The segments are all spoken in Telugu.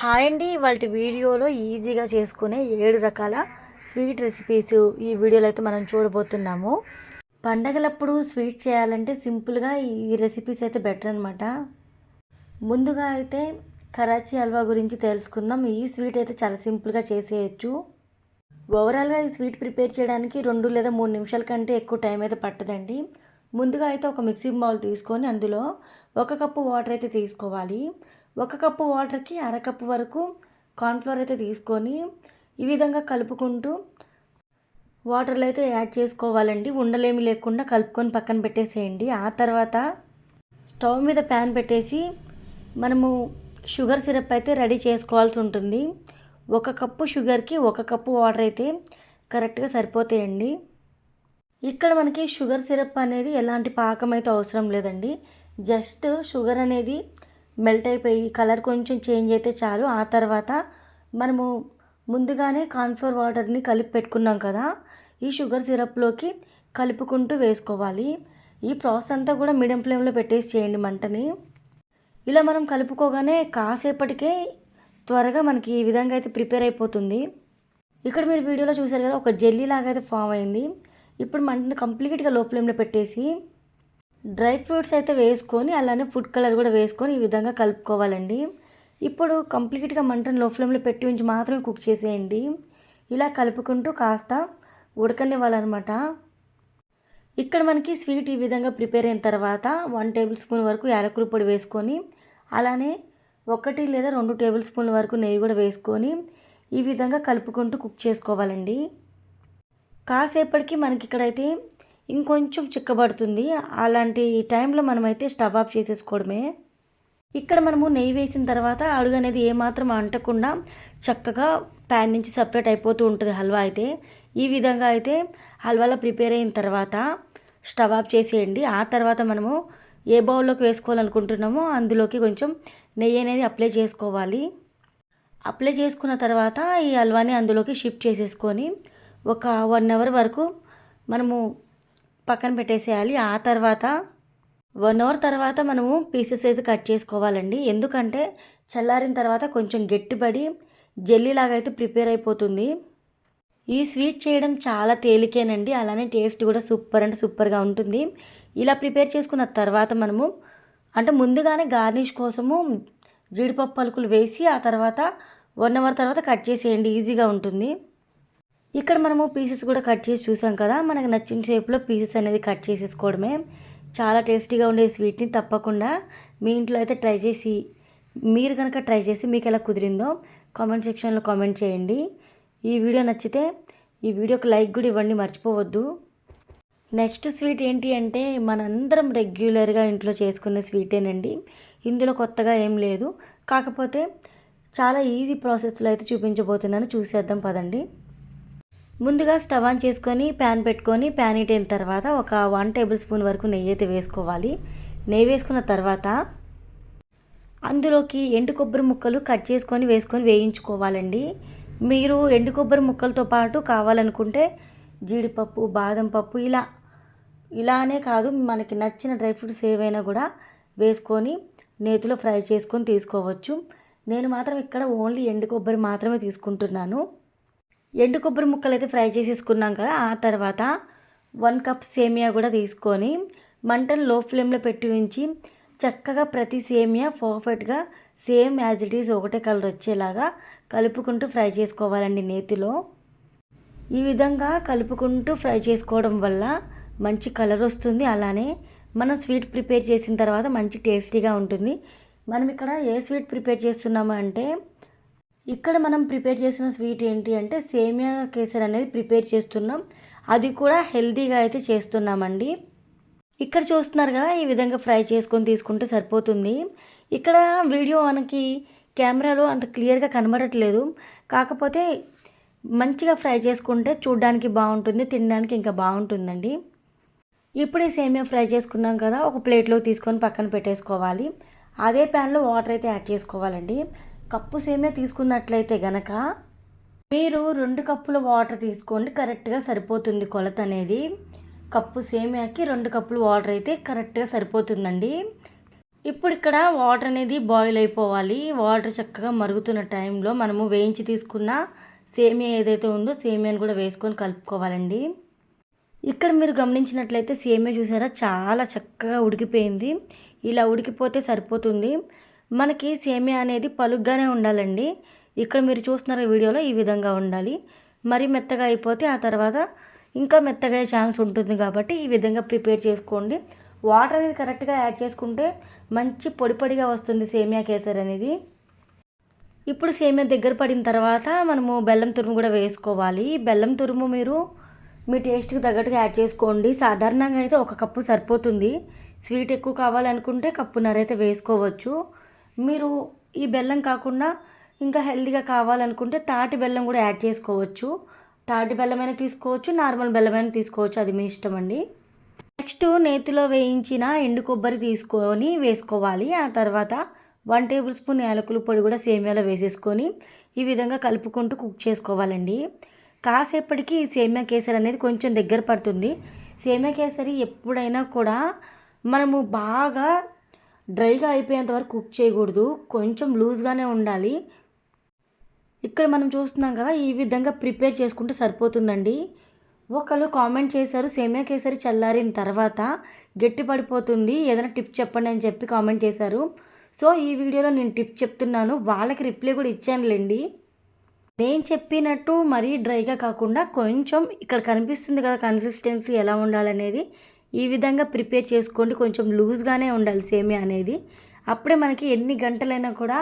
హాయ్ అండి వాళ్ళ వీడియోలో ఈజీగా చేసుకునే ఏడు రకాల స్వీట్ రెసిపీస్ ఈ వీడియోలో అయితే మనం చూడబోతున్నాము. పండగలప్పుడు స్వీట్ చేయాలంటే సింపుల్గా ఈ రెసిపీస్ అయితే బెటర్ అనమాట ముందుగా అయితే కరాచీ హల్వా గురించి తెలుసుకుందాం. ఈ స్వీట్ అయితే చాలా సింపుల్గా చేసేయచ్చు. ఓవరాల్గా ఈ స్వీట్ ప్రిపేర్ చేయడానికి రెండు లేదా మూడు నిమిషాల కంటే ఎక్కువ టైం అయితే పట్టదండి. ముందుగా అయితే ఒక మిక్సింగ్ బౌల్ తీసుకొని అందులో ఒక కప్పు వాటర్ అయితే తీసుకోవాలి. ఒక కప్పు వాటర్కి అర కప్పు వరకు కార్న్ఫ్లోర్ అయితే తీసుకొని ఈ విధంగా కలుపుకుంటూ వాటర్లో అయితే యాడ్ చేసుకోవాలండి. ఉండలేమి లేకుండా కలుపుకొని పక్కన పెట్టేసేయండి. ఆ తర్వాత స్టవ్ మీద ప్యాన్ పెట్టేసి మనము షుగర్ సిరప్ అయితే రెడీ చేసుకోవాల్సి ఉంటుంది. ఒక కప్పు షుగర్కి ఒక కప్పు వాటర్ అయితే కరెక్ట్గా సరిపోతాయండి. ఇక్కడ మనకి షుగర్ సిరప్ అనేది ఎలాంటి పాకం అయితే అవసరం లేదండి. జస్ట్ షుగర్ అనేది మెల్ట్ అయిపోయి కలర్ కొంచెం చేంజ్ అయితే చాలు. ఆ తర్వాత మనము ముందుగానే కాన్ఫ్లోర్ వాటర్ని కలిపి పెట్టుకున్నాం కదా ఈ షుగర్ సిరప్లోకి కలుపుకుంటూ వేసుకోవాలి. ఈ ప్రాసెస్ అంతా కూడా మీడియం ఫ్లేమ్లో పెట్టేసి చేయండి మంటని. ఇలా మనం కలుపుకోగానే కాసేపటికే త్వరగా మనకి ఈ విధంగా అయితే ప్రిపేర్ అయిపోతుంది. ఇక్కడ మీరు వీడియోలో చూసారు కదా ఒక జెల్లీ లాగా అయితే ఫామ్ అయింది. ఇప్పుడు మంటను కంప్లీట్గా లో ఫ్లేమ్లో పెట్టేసి డ్రై ఫ్రూట్స్ అయితే వేసుకొని అలానే ఫుడ్ కలర్ కూడా వేసుకొని ఈ విధంగా కలుపుకోవాలండి. ఇప్పుడు కంప్లీట్గా మంటను లో ఫ్లేమ్లో పెట్టి ఉంచి మాత్రమే కుక్ చేసేయండి. ఇలా కలుపుకుంటూ కాస్త ఉడకనివ్వాలన్నమాట. ఇక్కడ మనకి స్వీట్ ఈ విధంగా ప్రిపేర్ అయిన తర్వాత వన్ టేబుల్ స్పూన్ వరకు యాలకుల పొడి వేసుకొని అలానే ఒకటి లేదా రెండు టేబుల్ స్పూన్ల వరకు నెయ్యి కూడా వేసుకొని ఈ విధంగా కలుపుకుంటూ కుక్ చేసుకోవాలండి. కాసేపటికి మనకి ఇక్కడైతే ఇంకొంచెం చిక్కబడుతుంది. అలాంటి టైంలో మనమైతే స్టవ్ ఆఫ్ చేసేసుకోవడమే. ఇక్కడ మనము నెయ్యి వేసిన తర్వాత అడుగు అనేది ఏమాత్రం అంటకుండా చక్కగా ప్యాన్ నుంచి సపరేట్ అయిపోతూ ఉంటుంది హల్వా అయితే. ఈ విధంగా అయితే హల్వాలో ప్రిపేర్ అయిన తర్వాత స్టవ్ ఆఫ్ చేసేయండి. ఆ తర్వాత మనము ఏ బౌల్లోకి వేసుకోవాలనుకుంటున్నామో అందులోకి కొంచెం నెయ్యి అనేది అప్లై చేసుకోవాలి. అప్లై చేసుకున్న తర్వాత ఈ హల్వాని అందులోకి షిఫ్ట్ చేసేసుకొని ఒక వన్ అవర్ వరకు మనము పక్కన పెట్టేసేయాలి. ఆ తర్వాత వన్ అవర్ తర్వాత మనము పీసెస్ అయితే కట్ చేసుకోవాలండి. ఎందుకంటే చల్లారిన తర్వాత కొంచెం గట్టిపడి జెల్లీలాగా అయితే ప్రిపేర్ అయిపోతుంది. ఈ స్వీట్ చేయడం చాలా తేలికేనండి. అలానే టేస్ట్ కూడా సూపర్ అంటే సూపర్గా ఉంటుంది. ఇలా ప్రిపేర్ చేసుకున్న తర్వాత మనము అంటే ముందుగానే గార్నిష్ కోసము జీడిపప్పు పలుకులు వేసి ఆ తర్వాత వన్ అవర్ తర్వాత కట్ చేసేయండి. ఈజీగా ఉంటుంది. ఇక్కడ మనము పీసెస్ కూడా కట్ చేసి చూసాం కదా మనకు నచ్చిన షేప్లో పీసెస్ అనేది కట్ చేసేసుకోవడమే. చాలా టేస్టీగా ఉండే స్వీట్ని తప్పకుండా మీ ఇంట్లో అయితే ట్రై చేసి మీరు కనుక ట్రై చేసి మీకు ఎలా కుదిరిందో కామెంట్ సెక్షన్లో కామెంట్ చేయండి. ఈ వీడియో నచ్చితే ఈ వీడియోకి లైక్ కూడా ఇవ్వండి మర్చిపోవద్దు. నెక్స్ట్ స్వీట్ ఏంటి అంటే మనందరం రెగ్యులర్గా ఇంట్లో చేసుకునే స్వీటేనండి ఇందులో కొత్తగా ఏం లేదు. కాకపోతే చాలా ఈజీ ప్రాసెస్లో అయితే చూపించబోతున్నాను. చూసేద్దాం పదండి. ముందుగా స్టవ్ ఆన్ చేసుకొని ప్యాన్ పెట్టుకొని ప్యాన్ హీట్ అయిన తర్వాత ఒక వన్ టేబుల్ స్పూన్ వరకు నెయ్యి అయితే వేసుకోవాలి. నెయ్యి వేసుకున్న తర్వాత అందులోకి ఎండు కొబ్బరి ముక్కలు కట్ చేసుకొని వేసుకొని వేయించుకోవాలండి. మీరు ఎండు కొబ్బరి ముక్కలతో పాటు కావాలనుకుంటే జీడిపప్పు బాదం పప్పు ఇలా ఇలానే కాదు మనకి నచ్చిన డ్రై ఫ్రూట్స్ ఏవైనా కూడా వేసుకొని నేతిలో ఫ్రై చేసుకొని తీసుకోవచ్చు. నేను మాత్రం ఇక్కడ ఓన్లీ ఎండు కొబ్బరి మాత్రమే తీసుకుంటున్నాను. ఎండు కొబ్బరి ముక్కలు అయితే ఫ్రై చేసేసుకున్నాం కదా ఆ తర్వాత వన్ కప్ సేమియా కూడా తీసుకొని మంటను లో ఫ్లేమ్లో పెట్టి ఉంచి చక్కగా ప్రతి సేమియా పర్ఫెక్ట్గా సేమ్ యాజ్ ఇట్ ఈజ్ ఒకటే కలర్ వచ్చేలాగా కలుపుకుంటూ ఫ్రై చేసుకోవాలండి నేతిలో. ఈ విధంగా కలుపుకుంటూ ఫ్రై చేసుకోవడం వల్ల మంచి కలర్ వస్తుంది. అలానే మనం స్వీట్ ప్రిపేర్ చేసిన తర్వాత మంచి టేస్టీగా ఉంటుంది. మనం ఇక్కడ ఏ స్వీట్ ప్రిపేర్ చేస్తున్నాము అంటే ఇక్కడ మనం ప్రిపేర్ చేసిన స్వీట్ ఏంటి అంటే సేమియా కేసర్ అనేది ప్రిపేర్ చేస్తున్నాం. అది కూడా హెల్తీగా అయితే చేస్తున్నామండి. ఇక్కడ చూస్తున్నారు కదా ఈ విధంగా ఫ్రై చేసుకొని తీసుకుంటే సరిపోతుంది. ఇక్కడ వీడియో మనకి కెమెరాలో అంత క్లియర్గా కనబడట్లేదు. కాకపోతే మంచిగా ఫ్రై చేసుకుంటే చూడడానికి బాగుంటుంది తినడానికి ఇంకా బాగుంటుందండి. ఇప్పుడు ఈ సేమియా ఫ్రై చేసుకున్నాం కదా ఒక ప్లేట్లో తీసుకొని పక్కన పెట్టేసుకోవాలి. అదే ప్యాన్లో వాటర్ అయితే యాడ్ చేసుకోవాలండి. కప్పు సేమే తీసుకున్నట్లయితే గనక మీరు రెండు కప్పుల వాటర్ తీసుకోండి కరెక్ట్గా సరిపోతుంది కొలత అనేది. కప్పు సేమియాకి రెండు కప్పులు వాటర్ అయితే కరెక్ట్గా సరిపోతుందండి. ఇప్పుడు ఇక్కడ వాటర్ అనేది బాయిల్ అయిపోవాలి. వాటర్ చక్కగా మరుగుతున్న టైంలో మనము వేయించి తీసుకున్న సేమియా ఏదైతే ఉందో సేమియాని కూడా వేసుకొని కలుపుకోవాలండి. ఇక్కడ మీరు గమనించినట్లయితే సేమియా చూసారా చాలా చక్కగా ఉడికిపోయింది. ఇలా ఉడికిపోతే సరిపోతుంది. మనకి సేమియా అనేది పలుగ్గానే ఉండాలండి. ఇక్కడ మీరు చూస్తున్నారు వీడియోలో ఈ విధంగా ఉండాలి. మరి మెత్తగా అయిపోతే ఆ తర్వాత ఇంకా మెత్తగా ఛాన్స్ ఉంటుంది కాబట్టి ఈ విధంగా ప్రిపేర్ చేసుకోండి. వాటర్ అనేది కరెక్ట్గా యాడ్ చేసుకుంటే మంచి పొడి పొడిగా వస్తుంది సేమియా కేసర్ అనేది. ఇప్పుడు సేమియా దగ్గర పడిన తర్వాత మనము బెల్లం తురుము కూడా వేసుకోవాలి. బెల్లం తురుము మీరు మీ టేస్ట్కి తగ్గట్టుగా యాడ్ చేసుకోండి. సాధారణంగా అయితే ఒక కప్పు సరిపోతుంది. స్వీట్ ఎక్కువ కావాలనుకుంటే కప్పున్నర అయితే వేసుకోవచ్చు. మీరు ఈ బెల్లం కాకుండా ఇంకా హెల్తీగా కావాలనుకుంటే తాటి బెల్లం కూడా యాడ్ చేసుకోవచ్చు. తాటి బెల్లమైనా తీసుకోవచ్చు నార్మల్ బెల్లమైనా తీసుకోవచ్చు. అది మీ ఇష్టం అండి. నెక్స్ట్ నేతిలో వేయించిన ఎండు కొబ్బరి తీసుకొని వేసుకోవాలి. ఆ తర్వాత వన్ టేబుల్ స్పూన్ యాలకుల పొడి కూడా సేమియాలో వేసేసుకొని ఈ విధంగా కలుపుకుంటూ కుక్ చేసుకోవాలండి. కాసేపటికి ఈ సేమియా కేసరి అనేది కొంచెం దగ్గర పడుతుంది. సేమియా కేసరి ఎప్పుడైనా కూడా మనము బాగా డ్రైగా అయిపోయేంత వరకు కుక్ చేయకూడదు. కొంచెం లూజ్గానే ఉండాలి. ఇక్కడ మనం చూస్తున్నాం కదా ఈ విధంగా ప్రిపేర్ చేసుకుంటే సరిపోతుందండి. ఒకళ్ళు కామెంట్ చేశారు సేమియా కేసరి చల్లారిన తర్వాత గట్టి పడిపోతుంది. ఏదైనా టిప్ చెప్పండి అని చెప్పి కామెంట్ చేశారు. సో ఈ వీడియోలో నేను టిప్ చెప్తున్నాను. వాళ్ళకి రిప్లై కూడా ఇచ్చానులేండి. నేను చెప్పినట్టు మరీ డ్రైగా కాకుండా కొంచెం ఇక్కడ కనిపిస్తుంది కదా కన్సిస్టెన్సీ ఎలా ఉండాలనేది. ఈ విధంగా ప్రిపేర్ చేసుకోండి కొంచెం లూజ్గానే ఉండాలి సేమియా అనేది. అప్పుడే మనకి ఎన్ని గంటలైనా కూడా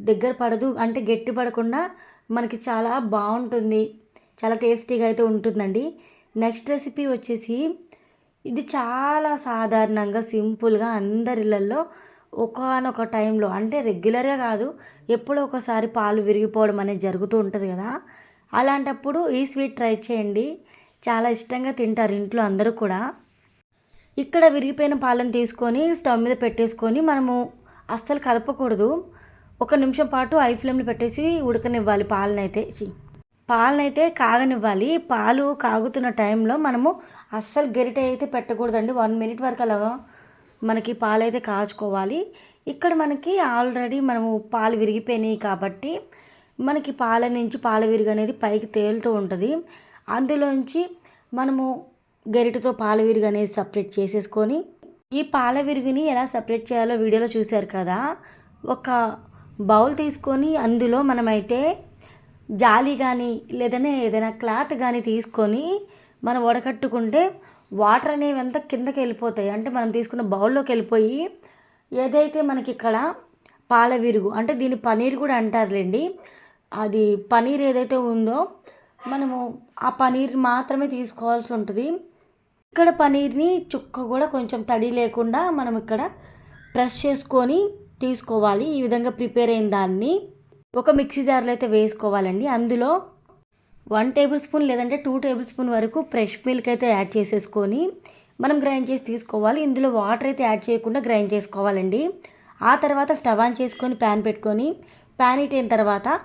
దగ్గర పడదు. అంటే గట్టి పడకుండా మనకి చాలా బాగుంటుంది. చాలా టేస్టీగా అయితే ఉంటుందండి. నెక్స్ట్ రెసిపీ వచ్చేసి ఇది చాలా సాధారణంగా సింపుల్గా అందరిళ్ళల్లో ఒకనొక టైంలో అంటే రెగ్యులర్గా కాదు ఎప్పుడో ఒకసారి పాలు విరిగిపోవడం అనేది జరుగుతూ ఉంటుంది కదా. అలాంటప్పుడు ఈ స్వీట్ ట్రై చేయండి. చాలా ఇష్టంగా తింటారు ఇంట్లో అందరూ కూడా. ఇక్కడ విరిగిపోయిన పాలను తీసుకొని స్టవ్ మీద పెట్టేసుకొని మనము అస్సలు కలపకూడదు ఒక నిమిషం పాటు ఐ ఫ్లేమ్లో పెట్టేసి ఉడకనివ్వాలి పాలనైతే. పాలనైతే కాగనివ్వాలి. పాలు కాగుతున్న టైంలో మనము అస్సలు గరిట అయితే పెట్టకూడదండి. వన్ మినిట్ వరకు అలా మనకి పాలు అయితే కాచుకోవాలి. ఇక్కడ మనకి ఆల్రెడీ మనము పాలు విరిగిపోయినాయి కాబట్టి మనకి పాల నుంచి పాల విరుగు అనేది పైకి తేలుతూ ఉంటుంది. అందులోంచి మనము గరిటతో పాల విరుగు అనేది సపరేట్ చేసేసుకొని ఈ పాల విరుగుని ఎలా సపరేట్ చేయాలో వీడియోలో చూశారు కదా. ఒక బౌల్ తీసుకొని అందులో మనమైతే జాలి కానీ లేదనే ఏదైనా క్లాత్ కానీ తీసుకొని మనం వడకట్టుకుంటే వాటర్ అనేవి అంతా కిందకి వెళ్ళిపోతాయి. అంటే మనం తీసుకున్న బౌల్లోకి వెళ్ళిపోయి ఏదైతే మనకి ఇక్కడ పాల విరుగు అంటే దీని పనీర్ కూడా అంటారులేండి. అది పనీర్ ఏదైతే ఉందో మనము ఆ పనీర్ మాత్రమే తీసుకోవాల్సి ఉంటుంది. ఇక్కడ పనీర్ని చుక్క కూడా కొంచెం తడి లేకుండా మనం ఇక్కడ ప్రెస్ చేసుకొని తీసుకోవాలి. ఈ విధంగా ప్రిపేర్ అయిన దాన్ని ఒక మిక్సీ జార్లో అయితే వేసుకోవాలండి. అందులో వన్ టేబుల్ స్పూన్ లేదంటే టూ టేబుల్ స్పూన్ వరకు ఫ్రెష్ మిల్క్ అయితే యాడ్ చేసేసుకొని మనం గ్రైండ్ చేసి తీసుకోవాలి. ఇందులో వాటర్ అయితే యాడ్ చేయకుండా గ్రైండ్ చేసుకోవాలండి. ఆ తర్వాత స్టవ్ ఆన్ చేసుకొని ప్యాన్ పెట్టుకొని ప్యాన్ హీట్ అయిన తర్వాత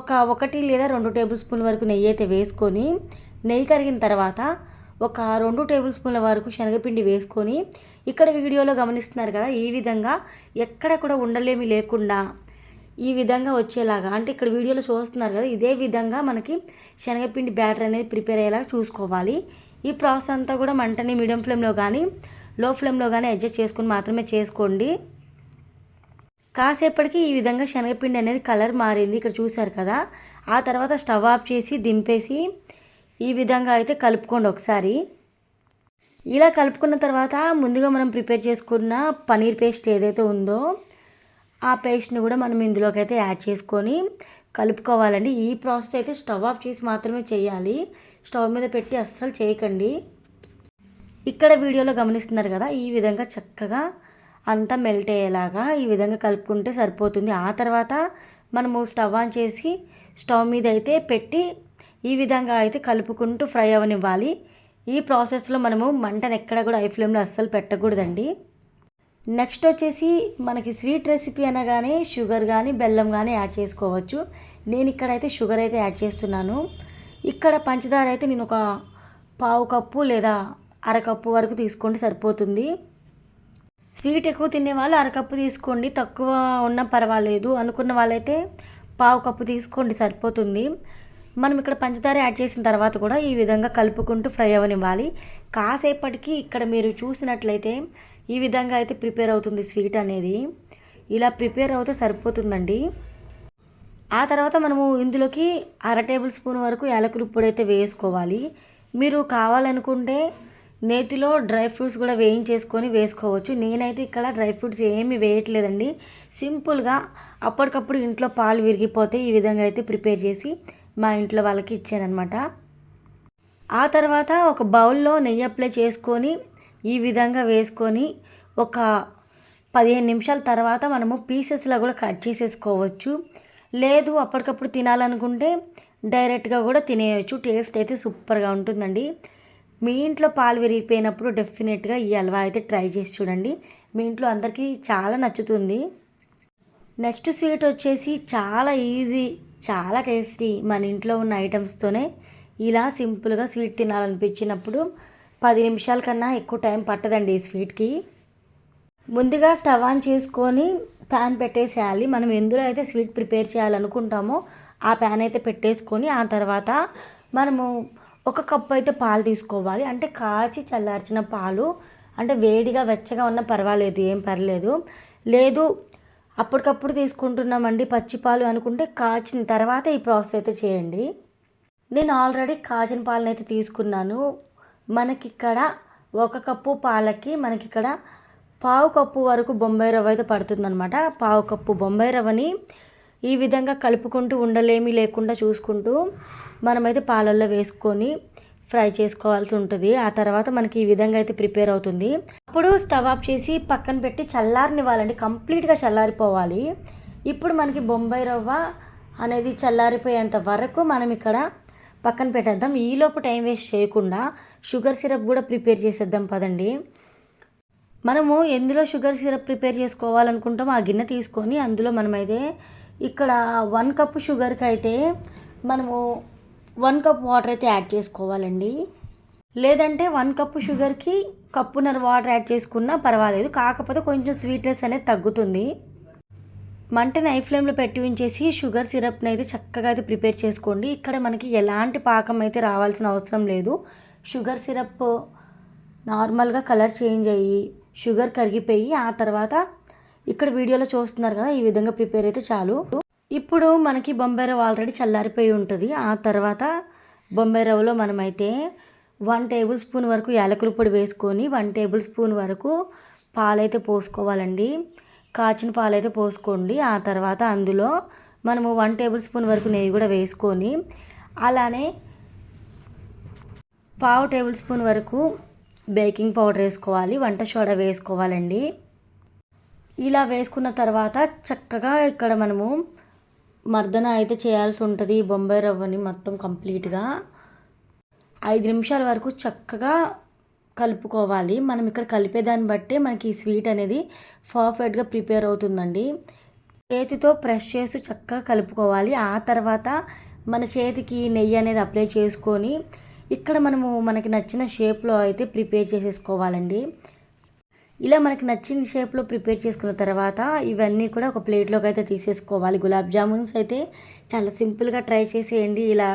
ఒక ఒకటి లేదా రెండు టేబుల్ స్పూన్ వరకు నెయ్యి అయితే వేసుకొని నెయ్యి కరిగిన తర్వాత ఒక రెండు టేబుల్ స్పూన్ల వరకు శనగపిండి వేసుకొని ఇక్కడ వీడియోలో గమనిస్తున్నారు కదా ఈ విధంగా ఎక్కడ కూడా ఉండలేమి లేకుండా ఈ విధంగా వచ్చేలాగా. అంటే ఇక్కడ వీడియోలో చూస్తున్నారు కదా ఇదే విధంగా మనకి శనగపిండి బ్యాటర్ అనేది ప్రిపేర్ అయ్యేలాగా చూసుకోవాలి. ఈ ప్రాసెస్ అంతా కూడా మంటని మీడియం ఫ్లేమ్లో కానీ లో ఫ్లేమ్లో కానీ అడ్జస్ట్ చేసుకుని మాత్రమే చేసుకోండి. కాసేపటికి ఈ విధంగా శనగపిండి అనేది కలర్ మారింది ఇక్కడ చూసారు కదా. ఆ తర్వాత స్టవ్ ఆఫ్ చేసి దింపేసి ఈ విధంగా అయితే కలుపుకోండి ఒకసారి. ఇలా కలుపుకున్న తర్వాత ముందుగా మనం ప్రిపేర్ చేసుకున్న పనీర్ పేస్ట్ ఏదైతే ఉందో ఆ పేస్ట్ని కూడా మనం ఇందులోకి అయితే యాడ్ చేసుకొని కలుపుకోవాలండి. ఈ ప్రాసెస్ అయితే స్టవ్ ఆఫ్ చేసి మాత్రమే చేయాలి. స్టవ్ మీద పెట్టి అస్సలు చేయకండి. ఇక్కడ వీడియోలో గమనిస్తున్నారు కదా ఈ విధంగా చక్కగా అంతా మెల్ట్ అయ్యేలాగా ఈ విధంగా కలుపుకుంటే సరిపోతుంది. ఆ తర్వాత మనము స్టవ్ ఆన్ చేసి స్టవ్ మీద అయితే పెట్టి ఈ విధంగా అయితే కలుపుకుంటూ ఫ్రై అవనివ్వాలి. ఈ ప్రాసెస్లో మనము మంటను ఎక్కడ కూడా ఐ ఫ్లేమ్లో అస్సలు పెట్టకూడదండి. నెక్స్ట్ వచ్చేసి మనకి స్వీట్ రెసిపీ అనగానే షుగర్ కానీ బెల్లం కానీ యాడ్ చేసుకోవచ్చు. నేను ఇక్కడైతే షుగర్ అయితే యాడ్ చేస్తున్నాను. ఇక్కడ పంచదార అయితే నేను ఒక పావు కప్పు లేదా అరకప్పు వరకు తీసుకుంటే సరిపోతుంది. స్వీట్ ఎక్కువ తినే వాళ్ళు అరకప్పు తీసుకోండి తక్కువ ఉన్నా పర్వాలేదు. అనుకున్న వాళ్ళైతే పావు కప్పు తీసుకోండి సరిపోతుంది. మనం ఇక్కడ పంచదార యాడ్ చేసిన తర్వాత కూడా ఈ విధంగా కలుపుకుంటూ ఫ్రై అవ్వనివ్వాలి. కాసేపటికి ఇక్కడ మీరు చూసినట్లయితే ఈ విధంగా అయితే ప్రిపేర్ అవుతుంది స్వీట్ అనేది. ఇలా ప్రిపేర్ అవుతే సరిపోతుందండి. ఆ తర్వాత మనము ఇందులోకి అర టేబుల్ స్పూన్ వరకు యాలకులు పొడి అయితే వేసుకోవాలి. మీరు కావాలనుకుంటే నేతిలో డ్రై ఫ్రూట్స్ కూడా వేయించేసుకొని వేసుకోవచ్చు. నేనైతే ఇక్కడ డ్రై ఫ్రూట్స్ ఏమీ వేయట్లేదండి. సింపుల్గా అప్పటికప్పుడు ఇంట్లో పాలు విరిగిపోతే ఈ విధంగా అయితే ప్రిపేర్ చేసి మా ఇంట్లో వాళ్ళకి ఇచ్చానమాట ఆ తర్వాత ఒక బౌల్లో నెయ్యి అప్లై చేసుకొని ఈ విధంగా వేసుకొని ఒక పదిహేను నిమిషాల తర్వాత మనము పీసెస్లా కూడా కట్ చేసేసుకోవచ్చు. లేదు అప్పటికప్పుడు తినాలనుకుంటే డైరెక్ట్గా కూడా తినేయచ్చు. టేస్ట్ అయితే సూపర్గా ఉంటుందండి. మీ ఇంట్లో పాలు విరిగిపోయినప్పుడు డెఫినెట్గా ఈ హల్వా అయితే ట్రై చేసి చూడండి. మీ ఇంట్లో అందరికీ చాలా నచ్చుతుంది. నెక్స్ట్ స్వీట్ వచ్చేసి చాలా ఈజీ చాలా టేస్టీ మన ఇంట్లో ఉన్న ఐటమ్స్తోనే ఇలా సింపుల్గా స్వీట్ తినాలనిపించినప్పుడు పది నిమిషాల కన్నా ఎక్కువ టైం పట్టదండి ఈ స్వీట్కి ముందుగా స్టవ్ ఆన్ చేసుకొని ప్యాన్ పెట్టేసేయాలి. మనం ఎందులో అయితే స్వీట్ ప్రిపేర్ చేయాలనుకుంటామో ఆ ప్యాన్ అయితే పెట్టేసుకొని ఆ తర్వాత మనము ఒక కప్పు అయితే పాలు తీసుకోవాలి. అంటే కాచి చల్లార్చిన పాలు అంటే వేడిగా వెచ్చగా ఉన్న పర్వాలేదు ఏం పర్లేదు. లేదు అప్పటికప్పుడు తీసుకుంటున్నామండి పచ్చి పాలు అనుకుంటే కాచిన తర్వాత ఈ ప్రాసెస్ అయితే చేయండి. నేను ఆల్రెడీ కాచిన పాలను అయితే తీసుకున్నాను. మనకిక్కడ ఒక కప్పు పాలకి మనకిక్కడ పావు కప్పు వరకు బొంబాయి రవ్వ అయితే పడుతుందనమాట పావు కప్పు బొంబాయి రవ్వని ఈ విధంగా కలుపుకుంటూ ఉండలేమి లేకుండా చూసుకుంటూ మనమైతే పాలల్లో వేసుకొని ఫ్రై చేసుకోవాల్సి ఉంటుంది. ఆ తర్వాత మనకి ఈ విధంగా అయితే ప్రిపేర్ అవుతుంది. అప్పుడు స్టవ్ ఆఫ్ చేసి పక్కన పెట్టి చల్లారనివ్వాలండి. కంప్లీట్గా చల్లారిపోవాలి. ఇప్పుడు మనకి బొంబాయి రవ్వ అనేది చల్లారిపోయేంత వరకు మనం ఇక్కడ పక్కన పెట్టేద్దాం. ఈలోపు టైం వేస్ట్ చేయకుండా షుగర్ సిరప్ కూడా ప్రిపేర్ చేసేద్దాం పదండి. మనము ఎందులో షుగర్ సిరప్ ప్రిపేర్ చేసుకోవాలనుకుంటామో ఆ గిన్నె తీసుకొని అందులో మనమైతే ఇక్కడ వన్ కప్ షుగర్కి అయితే మనము వన్ కప్ వాటర్ అయితే యాడ్ చేసుకోవాలండి. లేదంటే వన్ కప్ షుగర్కి కప్పున్నర వాటర్ యాడ్ చేసుకున్నా పర్వాలేదు. కాకపోతే కొంచెం స్వీట్నెస్ అనేది తగ్గుతుంది. మంటని ఐ ఫ్లేమ్లో పెట్టి ఉంచేసి షుగర్ సిరప్ని అయితే చక్కగా అయితే ప్రిపేర్ చేసుకోండి. ఇక్కడ మనకి ఎలాంటి పాకం అయితే రావాల్సిన అవసరం లేదు. షుగర్ సిరప్ నార్మల్గా కలర్ చేంజ్ అయ్యి షుగర్ కరిగిపోయి ఆ తర్వాత ఇక్కడ వీడియోలో చూస్తున్నారు కదా ఈ విధంగా ప్రిపేర్ అయితే చాలు. ఇప్పుడు మనకి బొంబాయి రవ్వ ఆల్రెడీ చల్లారిపోయి ఉంటుంది. ఆ తర్వాత బొంబాయి రవ్వలో మనమైతే వన్ టేబుల్ స్పూన్ వరకు యాలకుల పొడి వేసుకొని వన్ టేబుల్ స్పూన్ వరకు పాలైతే పోసుకోవాలండి. కాచిన పాలైతే పోసుకోండి. ఆ తర్వాత అందులో మనము వన్ టేబుల్ స్పూన్ వరకు నెయ్యి కూడా వేసుకొని అలానే పావు టేబుల్ స్పూన్ వరకు బేకింగ్ పౌడర్ వేసుకోవాలి. వంట సోడా వేసుకోవాలండి. ఇలా వేసుకున్న తర్వాత చక్కగా ఇక్కడ మనము మర్దన అయితే చేయాల్సి ఉంటుంది బొంబాయి రవ్వని మొత్తం కంప్లీట్గా. ఐదు నిమిషాల వరకు చక్కగా కలుపుకోవాలి. మనం ఇక్కడ కలిపేదాన్ని బట్టి మనకి ఈ స్వీట్ అనేది పర్ఫెక్ట్గా ప్రిపేర్ అవుతుందండి. చేతితో ప్రెస్ చేసి చక్కగా కలుపుకోవాలి. ఆ తర్వాత మన చేతికి నెయ్యి అనేది అప్లై చేసుకొని ఇక్కడ మనము మనకి నచ్చిన షేప్లో అయితే ప్రిపేర్ చేసేసుకోవాలండి. ఇలా మనకి నచ్చిన షేప్లో ప్రిపేర్ చేసుకున్న తర్వాత ఇవన్నీ కూడా ఒక ప్లేట్లోకి అయితే తీసేసుకోవాలి. గులాబ్ జామున్స్ అయితే చాలా సింపుల్గా ట్రై చేసేయండి. ఇలా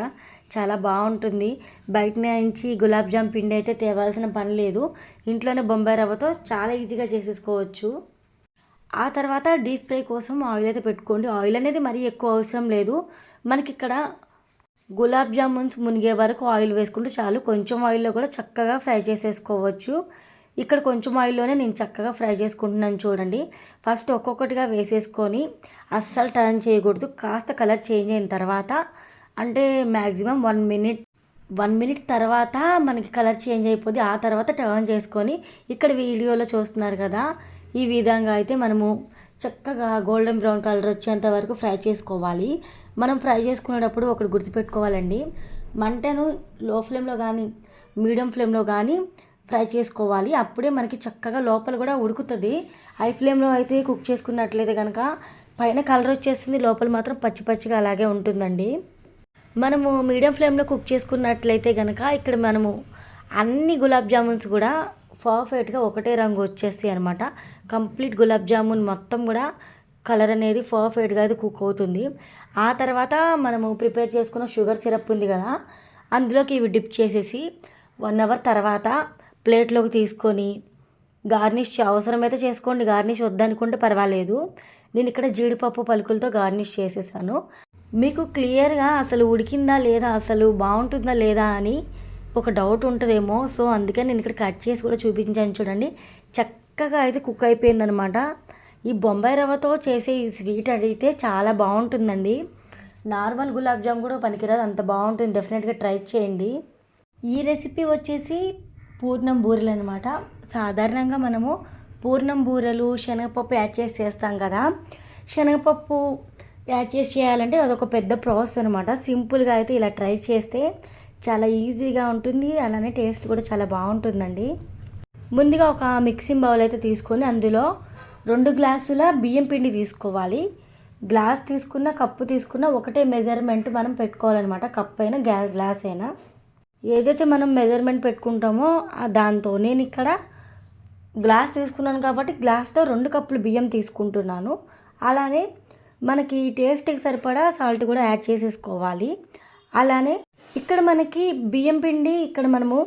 చాలా బాగుంటుంది. బయట నుంచి గులాబ్ జామ్ పిండి అయితే తేవాల్సిన పని లేదు. ఇంట్లోనే బొంబాయి రవ్వతో చాలా ఈజీగా చేసేసుకోవచ్చు. ఆ తర్వాత డీప్ ఫ్రై కోసం ఆయిల్ అయితే పెట్టుకోండి. ఆయిల్ అనేది మరీ ఎక్కువ అవసరం లేదు. మనకి ఇక్కడ గులాబ్ జామున్స్ మునిగే వరకు ఆయిల్ వేసుకుంటే చాలు. కొంచెం ఆయిల్లో కూడా చక్కగా ఫ్రై చేసేసుకోవచ్చు. ఇక్కడ కొంచెం ఆయిల్లోనే నేను చక్కగా ఫ్రై చేసుకుంటున్నాను చూడండి. ఫస్ట్ ఒక్కొక్కటిగా వేసేసుకొని అస్సలు టర్న్ చేయకూడదు. కాస్త కలర్ చేంజ్ అయిన తర్వాత అంటే maximum one minute one minute తర్వాత మనకి కలర్ చేంజ్ అయిపోద్ది. ఆ తర్వాత టర్న్ చేసుకొని ఇక్కడ వీడియోలో చూస్తున్నారు కదా ఈ విధంగా అయితే మనము చక్కగా గోల్డెన్ బ్రౌన్ కలర్ వచ్చేంత వరకు ఫ్రై చేసుకోవాలి. మనం ఫ్రై చేసుకునేటప్పుడు ఒకటి గుర్తుపెట్టుకోవాలండి. మంటను లో ఫ్లేమ్లో కానీ మీడియం ఫ్లేమ్లో కానీ ఫ్రై చేసుకోవాలి. అప్పుడే మనకి చక్కగా లోపల కూడా ఉడుకుతుంది. హై ఫ్లేమ్లో అయితే కుక్ చేసుకున్నట్లయితే కనుక పైన కలర్ వచ్చేస్తుంది. లోపల మాత్రం పచ్చి పచ్చిగా అలాగే ఉంటుందండి. మనము మీడియం ఫ్లేమ్లో కుక్ చేసుకున్నట్లయితే కనుక ఇక్కడ మనము అన్ని గులాబ్ జామున్స్ కూడా పర్ఫెక్ట్గా ఒకటే రంగు వచ్చేస్తాయి అనమాట కంప్లీట్ గులాబ్ జామున్ మొత్తం కూడా కలర్ అనేది పర్ఫెక్ట్గా అయితే కుక్ అవుతుంది. ఆ తర్వాత మనము ప్రిపేర్ చేసుకున్న షుగర్ సిరప్ ఉంది కదా అందులోకి ఇవి డిప్ చేసేసి వన్ అవర్ తర్వాత ప్లేట్లోకి తీసుకొని గార్నిష్ అవసరమైతే చేసుకోండి గార్నిష్ వద్దనుకుంటే పర్వాలేదు. నేను ఇక్కడ జీడిపప్పు పలుకులతో గార్నిష్ చేసేసాను. మీకు క్లియర్గా అసలు ఉడికిందా లేదా అసలు బాగుంటుందా లేదా అని ఒక డౌట్ ఉంటుందేమో. సో అందుకే నేను ఇక్కడ కట్ చేసి కూడా చూపించాను చూడండి. చక్కగా అయితే కుక్ అయిపోయిందనమాట. ఈ బొంబాయి రవ్వతో చేసే ఈ స్వీట్ అడిగితే చాలా బాగుంటుందండి. నార్మల్ గులాబ్ జామ్ కూడా పనికిరాదు అంత బాగుంటుంది. డెఫినెట్గా ట్రై చేయండి. ఈ రెసిపీ వచ్చేసి పూర్ణం బూరెలు అనమాట సాధారణంగా మనము పూర్ణం బూరెలు శనగపప్పు యాడ్ చేసి చేస్తాం కదా. శనగపప్పు యాడ్ చేసి చేయాలంటే అదొక పెద్ద ప్రాసెస్ అనమాట సింపుల్గా అయితే ఇలా ట్రై చేస్తే చాలా ఈజీగా ఉంటుంది. అలానే టేస్ట్ కూడా చాలా బాగుంటుందండి. ముందుగా ఒక మిక్సింగ్ బౌల్ అయితే తీసుకొని అందులో రెండు గ్లాసుల బియ్యం పిండి తీసుకోవాలి. గ్లాస్ తీసుకున్న కప్పు తీసుకున్న ఒకటే మెజర్మెంట్ మనం పెట్టుకోవాలన్నమాట. కప్ అయినా గ్యాస్ గ్లాస్ అయినా. ఏదైతే మనం మెజర్మెంట్ పెట్టుకుంటామో దాంతో నేను ఇక్కడ గ్లాస్ తీసుకున్నాను కాబట్టి గ్లాస్లో రెండు కప్పులు బియ్యం తీసుకుంటున్నాను. అలానే మనకి టేస్ట్కి సరిపడా సాల్ట్ కూడా యాడ్ చేసేసుకోవాలి. అలానే ఇక్కడ మనకి బియ్యం పిండి ఇక్కడ మనము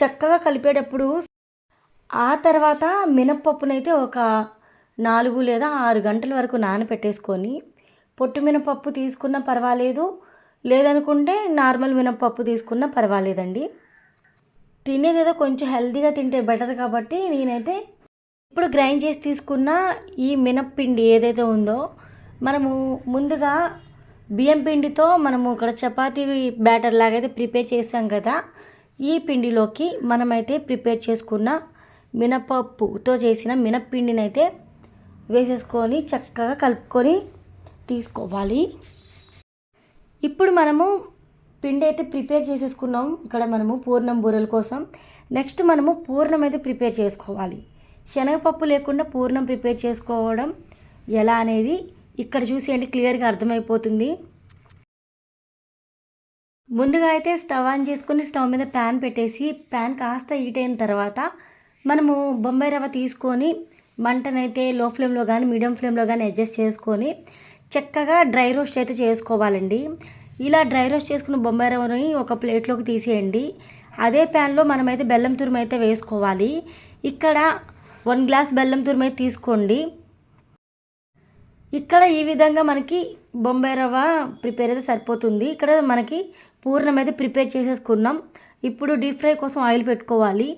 చక్కగా కలిపేటప్పుడు ఆ తర్వాత మినప్పప్పునైతే ఒక నాలుగు లేదా ఆరు గంటల వరకు నానపెట్టేసుకొని పొట్టు మినపప్పు తీసుకున్నా పర్వాలేదు. లేదనుకుంటే నార్మల్ మినపప్పు తీసుకున్నా పర్వాలేదండి. తినేది ఏదో కొంచెం హెల్తీగా తింటే బెటర్ కాబట్టి నేనైతే ఇప్పుడు గ్రైండ్ చేసి తీసుకున్న ఈ మినప్పిండి ఏదైతే ఉందో మనము ముందుగా బియ్యం పిండితో మనము ఇక్కడ చపాతీ బ్యాటర్ లాగైతే ప్రిపేర్ చేసాం కదా ఈ పిండిలోకి మనమైతే ప్రిపేర్ చేసుకున్న మినపప్పుతో చేసిన మినప్పిండిని అయితే వేసేసుకొని చక్కగా కలుపుకొని తీసుకోవాలి. ఇప్పుడు మనము పిండి అయితే ప్రిపేర్ చేసేసుకున్నాం. ఇక్కడ మనము పూర్ణం బూరెల కోసం. నెక్స్ట్ మనము పూర్ణం అయితే ప్రిపేర్ చేసుకోవాలి. శనగపప్పు లేకుండా పూర్ణం ప్రిపేర్ చేసుకోవడం ఎలా అనేది ఇక్కడ చూసేయండి క్లియర్గా అర్థమైపోతుంది. ముందుగా అయితే స్టవ్ ఆన్ చేసుకుని స్టవ్ మీద ప్యాన్ పెట్టేసి ప్యాన్ కాస్త హీట్ అయిన తర్వాత మనము బొంబాయి రవ్వ తీసుకొని మంటనైతే లో ఫ్లేమ్లో కానీ మీడియం ఫ్లేమ్లో కానీ అడ్జస్ట్ చేసుకొని చక్కగా డ్రై రోస్ట్ అయితే చేసుకోవాలండి. ఇలా డ్రై రోస్ట్ చేసుకున్న బొంబాయి రవ్వని ఒక ప్లేట్లోకి తీసేయండి. అదే ప్యాన్లో మనమైతే బెల్లం తురుము అయితే వేసుకోవాలి. ఇక్కడ వన్ గ్లాస్ బెల్లం తురుము అయితే తీసుకోండి. ఇక్కడ ఈ విధంగా మనకి బొంబాయి రవ్వ ప్రిపేర్ అయితే సరిపోతుంది. ఇక్కడ మనకి పూర్ణం అయితే ప్రిపేర్ చేసేసుకున్నాం. ఇప్పుడు డీప్ ఫ్రై కోసం ఆయిల్ పెట్టుకోవాలి.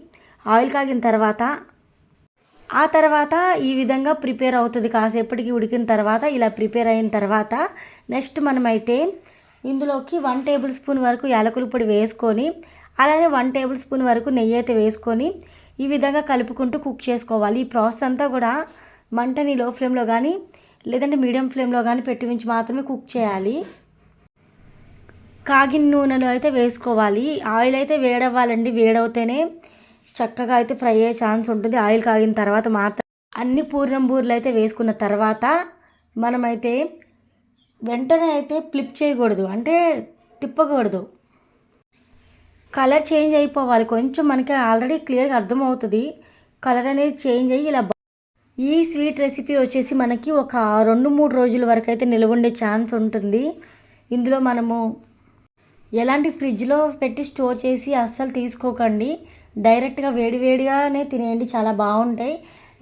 ఆయిల్ కాగిన తర్వాత ఆ తర్వాత ఈ విధంగా ప్రిపేర్ అవుతుంది. కాసేపటికి ఉడికిన తర్వాత ఇలా ప్రిపేర్ అయిన తర్వాత నెక్స్ట్ మనమైతే ఇందులోకి వన్ టేబుల్ స్పూన్ వరకు యాలకుల పొడి వేసుకొని అలానే వన్ టేబుల్ స్పూన్ వరకు నెయ్యి అయితే వేసుకొని ఈ విధంగా కలుపుకుంటూ కుక్ చేసుకోవాలి. ఈ ప్రాసెస్ అంతా కూడా మంటని లో ఫ్లేమ్లో కానీ లేదంటే మీడియం ఫ్లేమ్లో కానీ పెట్టి ఉంచి మాత్రమే కుక్ చేయాలి. కాగిన నూనెలో అయితే వేసుకోవాలి. ఆయిల్ అయితే వేడవ్వాలండి. వేడవుతేనే చక్కగా అయితే ఫ్రై అయ్యే ఛాన్స్ ఉంటుంది. ఆయిల్ కాగిన తర్వాత మాత్రం అన్ని పూర్ణం బూరెలు అయితే వేసుకున్న తర్వాత మనమైతే వెంటనే అయితే ఫ్లిప్ చేయకూడదు. అంటే తిప్పకూడదు. కలర్ చేంజ్ అయిపోవాలి. కొంచెం మనకి ఆల్రెడీ క్లియర్గా అర్థమవుతుంది. కలర్ అనేది చేంజ్ అయ్యి ఇలా ఈ స్వీట్ రెసిపీ వచ్చేసి మనకి ఒక రెండు మూడు రోజుల వరకు అయితే నిలవండే ఛాన్స్ ఉంటుంది. ఇందులో మనము ఎలాంటి ఫ్రిడ్జ్లో పెట్టి స్టోర్ చేసి అస్సలు తీసుకోకండి. డైరెక్ట్గా వేడివేడిగానే తినేయండి చాలా బాగుంటాయి.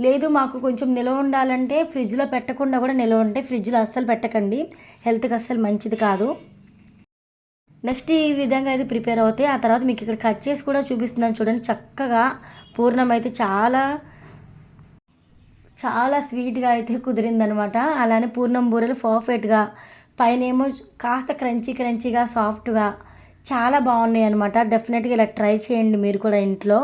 లేదు మాకు కొంచెం నిల్వ ఉండాలంటే ఫ్రిడ్జ్లో పెట్టకుండా కూడా నిల్వ ఉంటాయి ఫ్రిడ్జ్లో అస్సలు పెట్టకండి. హెల్త్కి అస్సలు మంచిది కాదు. నెక్స్ట్ ఈ విధంగా అయితే ప్రిపేర్ అవుతాయి. ఆ తర్వాత మీకు ఇక్కడ కట్ చేసి కూడా చూపిస్తున్నాను చూడండి. చక్కగా పూర్ణం అయితే చాలా చాలా స్వీట్గా అయితే కుదిరిందనమాట. అలానే పూర్ణం బూరెలు పర్ఫెక్ట్గా పైన ఏమో కాస్త క్రంచీ క్రంచీగా సాఫ్ట్గా చాలా బాగున్నాయి అనమాట డెఫినెట్గా ఇలా ట్రై చేయండి మీరు కూడా ఇంట్లో.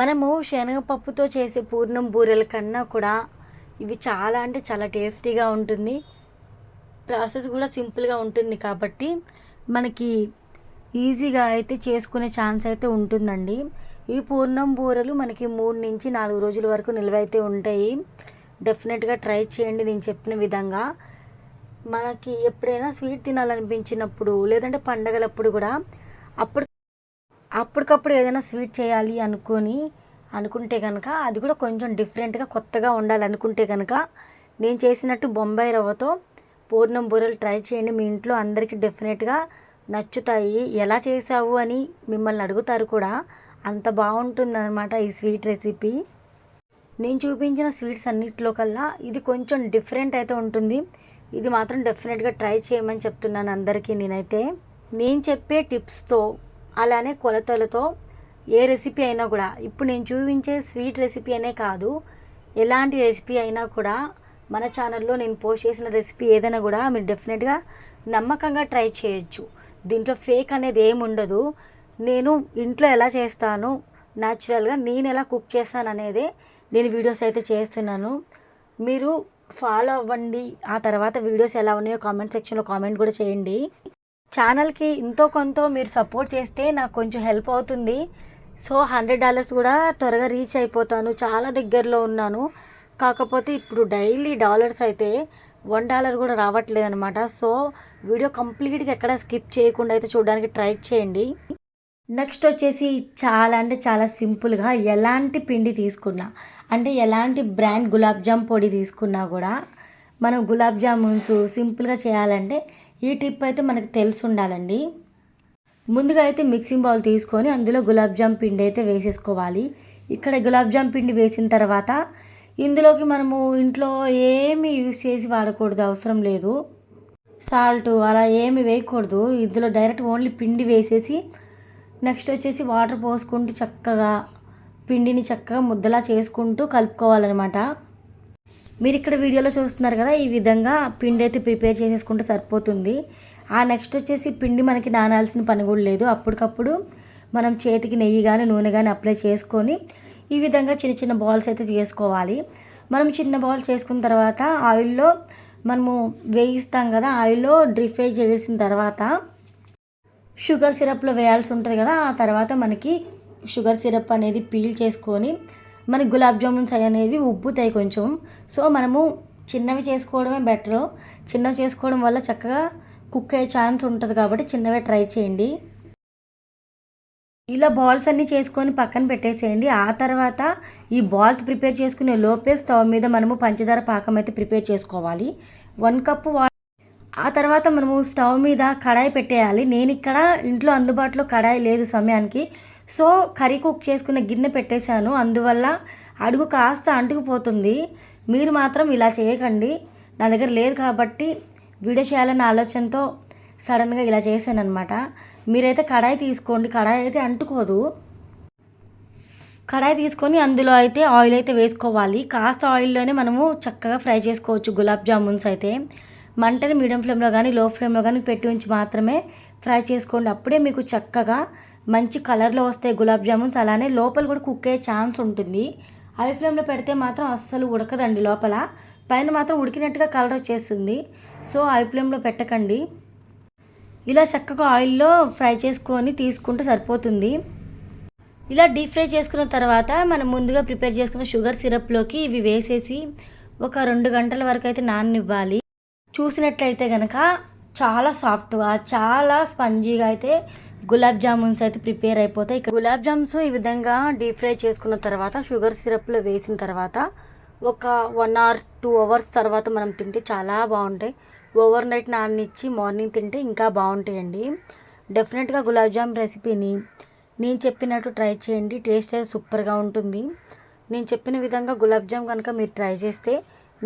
మనము శనగపప్పుతో చేసే పూర్ణం బూరెల కన్నా కూడా ఇవి చాలా అంటే చాలా టేస్టీగా ఉంటుంది. ప్రాసెస్ కూడా సింపుల్గా ఉంటుంది కాబట్టి మనకి ఈజీగా అయితే చేసుకునే ఛాన్స్ అయితే ఉంటుందండి. ఈ పూర్ణం బూరెలు మనకి మూడు నుంచి నాలుగు రోజుల వరకు నిల్వ అయితే ఉంటాయి. డెఫినెట్గా ట్రై చేయండి నేను చెప్పిన విధంగా. మనకి ఎప్పుడైనా స్వీట్ తినాలనిపించినప్పుడు లేదంటే పండగలప్పుడు కూడా అప్పుడు అప్పటికప్పుడు ఏదైనా స్వీట్ చేయాలి అనుకొని అనుకుంటే కనుక అది కూడా కొంచెం డిఫరెంట్గా కొత్తగా ఉండాలనుకుంటే కనుక నేను చేసినట్టు బొంబాయి రవ్వతో పూర్ణం బూరెలు ట్రై చేయండి. మీ ఇంట్లో అందరికీ డెఫినెట్గా నచ్చుతాయి. ఎలా చేసావు అని మిమ్మల్ని అడుగుతారు కూడా. అంత బాగుంటుంది అనమాట ఈ స్వీట్ రెసిపీ. నేను చూపించిన స్వీట్స్ అన్నిటిలో కల్లా ఇది కొంచెం డిఫరెంట్ అయితే ఉంటుంది. ఇది మాత్రం డెఫినెట్గా ట్రై చేయమని చెప్తున్నాను అందరికీ నేనైతే. నేను చెప్పే టిప్స్తో అలానే కొలతలతో ఏ రెసిపీ అయినా కూడా ఇప్పుడు నేను చూపించే స్వీట్ రెసిపీ అనే కాదు ఎలాంటి రెసిపీ అయినా కూడా మన ఛానల్లో నేను పోస్ట్ చేసిన రెసిపీ ఏదైనా కూడా మీరు డెఫినెట్గా నమ్మకంగా ట్రై చేయొచ్చు. దీంట్లో ఫేక్ అనేది ఏమి ఉండదు. నేను ఇంట్లో ఎలా చేస్తాను న్యాచురల్గా నేను ఎలా కుక్ చేస్తాను అనేది నేను వీడియోస్ అయితే చేస్తున్నాను. మీరు ఫాలో అవ్వండి. ఆ తర్వాత వీడియోస్ ఎలా ఉన్నాయో కామెంట్ సెక్షన్లో కామెంట్ కూడా చేయండి. ఛానల్కి ఇంతో కొంత మీరు సపోర్ట్ చేస్తే నాకు కొంచెం హెల్ప్ అవుతుంది. సో హండ్రెడ్ డాలర్స్ కూడా త్వరగా రీచ్ అయిపోతాను. చాలా దగ్గరలో ఉన్నాను. కాకపోతే ఇప్పుడు డైలీ డాలర్స్ అయితే వన్ డాలర్ కూడా రావట్లేదు అనమాట సో వీడియో కంప్లీట్గా ఎక్కడ స్కిప్ చేయకుండా అయితే చూడడానికి ట్రై చేయండి. నెక్స్ట్ వచ్చేసి చాలా అంటే చాలా సింపుల్గా ఎలాంటి పిండి తీసుకున్నా అంటే ఎలాంటి బ్రాండ్ గులాబ్ జామ్ పొడి తీసుకున్నా కూడా మనం గులాబ్ జామున్స్ సింపుల్గా చేయాలంటే ఈ టిప్ అయితే మనకు తెలిసి ఉండాలండి. ముందుగా అయితే మిక్సింగ్ బౌల్ తీసుకొని అందులో గులాబ్ జామ్ పిండి అయితే వేసేసుకోవాలి. ఇక్కడ గులాబ్ జామ్ పిండి వేసిన తర్వాత ఇందులోకి మనము ఇంట్లో ఏమి యూస్ చేసి వాడకూడదు అవసరం లేదు. సాల్ట్ అలా ఏమి వేయకూడదు. ఇందులో డైరెక్ట్ ఓన్లీ పిండి వేసేసి నెక్స్ట్ వచ్చేసి వాటర్ పోసుకుంటూ చక్కగా పిండిని చక్కగా ముద్దలా చేసుకుంటూ కలుపుకోవాలన్నమాట. మీరు ఇక్కడ వీడియోలో చూస్తున్నారు కదా ఈ విధంగా పిండి అయితే ప్రిపేర్ చేసేసుకుంటే సరిపోతుంది. ఆ నెక్స్ట్ వచ్చేసి పిండి మనకి నానాల్సిన పని కూడా లేదు. అప్పటికప్పుడు మనం చేతికి నెయ్యి కానీ నూనె కానీ అప్లై చేసుకొని ఈ విధంగా చిన్న చిన్న బాల్స్ అయితే చేసుకోవాలి మనం చిన్న బాల్స్ చేసుకున్న తర్వాత ఆయిల్లో మనము వేయిస్తాం కదా ఆయిల్లో డ్రిప్ చేసిన తర్వాత షుగర్ సిరప్లో వేయాల్సి ఉంటుంది కదా ఆ తర్వాత మనకి షుగర్ సిరప్ అనేది పీల్ చేసుకొని మనకి గులాబ్ జామున్స్ అనేవి ఉబ్బుతాయి కొంచెం. సో మనము చిన్నవి చేసుకోవడమే బెటర్ చిన్నవి చేసుకోవడం వల్ల చక్కగా కుక్ అయ్యే ఛాన్స్ ఉంటుంది కాబట్టి చిన్నవే ట్రై చేయండి. ఇలా బాల్స్ అన్నీ చేసుకొని పక్కన పెట్టేసేయండి. ఆ తర్వాత ఈ బాల్స్ ప్రిపేర్ చేసుకునే లోపే స్టవ్ మీద మనము పంచదార పాకం అయితే ప్రిపేర్ చేసుకోవాలి. వన్ కప్పు వా ఆ తర్వాత మనము స్టవ్ మీద కడాయి పెట్టేయాలి. నేను ఇక్కడ ఇంట్లో అందుబాటులో కడాయి లేదు సమయానికి. సో కర్రీ కుక్ చేసుకునే గిన్నె పెట్టేశాను. అందువల్ల అడుగు కాస్త అంటుకుపోతుంది. మీరు మాత్రం ఇలా చేయకండి. నా దగ్గర లేదు కాబట్టి వీడియో చేయాలన్న ఆలోచనతో సడన్గా ఇలా చేశాను అనమాట మీరైతే కడాయి తీసుకోండి. కడాయి అయితే అంటుకోదు. కడాయి తీసుకొని అందులో అయితే ఆయిల్ అయితే వేసుకోవాలి. కాస్త ఆయిల్లోనే మనము చక్కగా ఫ్రై చేసుకోవచ్చు. గులాబ్ జామున్స్ అయితే. మంటని మీడియం ఫ్లేమ్లో కానీ లో ఫ్లేమ్లో కానీ పెట్టి ఉంచి మాత్రమే ఫ్రై చేసుకోండి. అప్పుడే మీకు చక్కగా మంచి కలర్లో వస్తాయి గులాబ్ జామున్స్. అలానే లోపల కూడా కుక్ అయ్యే ఛాన్స్ ఉంటుంది. హై ఫ్లేమ్లో పెడితే మాత్రం అస్సలు ఉడకదండి లోపల. పైన మాత్రం ఉడికినట్టుగా కలర్ వచ్చేస్తుంది. సో హై ఫ్లేమ్లో పెట్టకండి. ఇలా చక్కగా ఆయిల్లో ఫ్రై చేసుకొని తీసుకుంటే సరిపోతుంది. ఇలా డీప్ ఫ్రై చేసుకున్న తర్వాత మనం ముందుగా ప్రిపేర్ చేసుకున్న షుగర్ సిరప్లోకి ఇవి వేసేసి ఒక రెండు గంటల వరకు అయితే నాననివ్వాలి. చూసినట్లయితే కనుక చాలా సాఫ్ట్గా చాలా స్పంజీగా అయితే గులాబ్ జామున్స్ అయితే ప్రిపేర్ అయిపోతాయి. గులాబ్ జామ్స్ ఈ విధంగా డీప్ ఫ్రై చేసుకున్న తర్వాత షుగర్ సిరప్లో వేసిన తర్వాత ఒక వన్ అవర్ టూ అవర్స్ తర్వాత మనం తింటే చాలా బాగుంటాయి. ఓవర్ నైట్ నాన్నిచ్చి మార్నింగ్ తింటే ఇంకా బాగుంటాయండి. డెఫినెట్గా గులాబ్ జామ్ రెసిపీని నేను చెప్పినట్టు ట్రై చేయండి. టేస్ట్ అయితే సూపర్గా ఉంటుంది. నేను చెప్పిన విధంగా గులాబ్ జామ్ కనుక మీరు ట్రై చేస్తే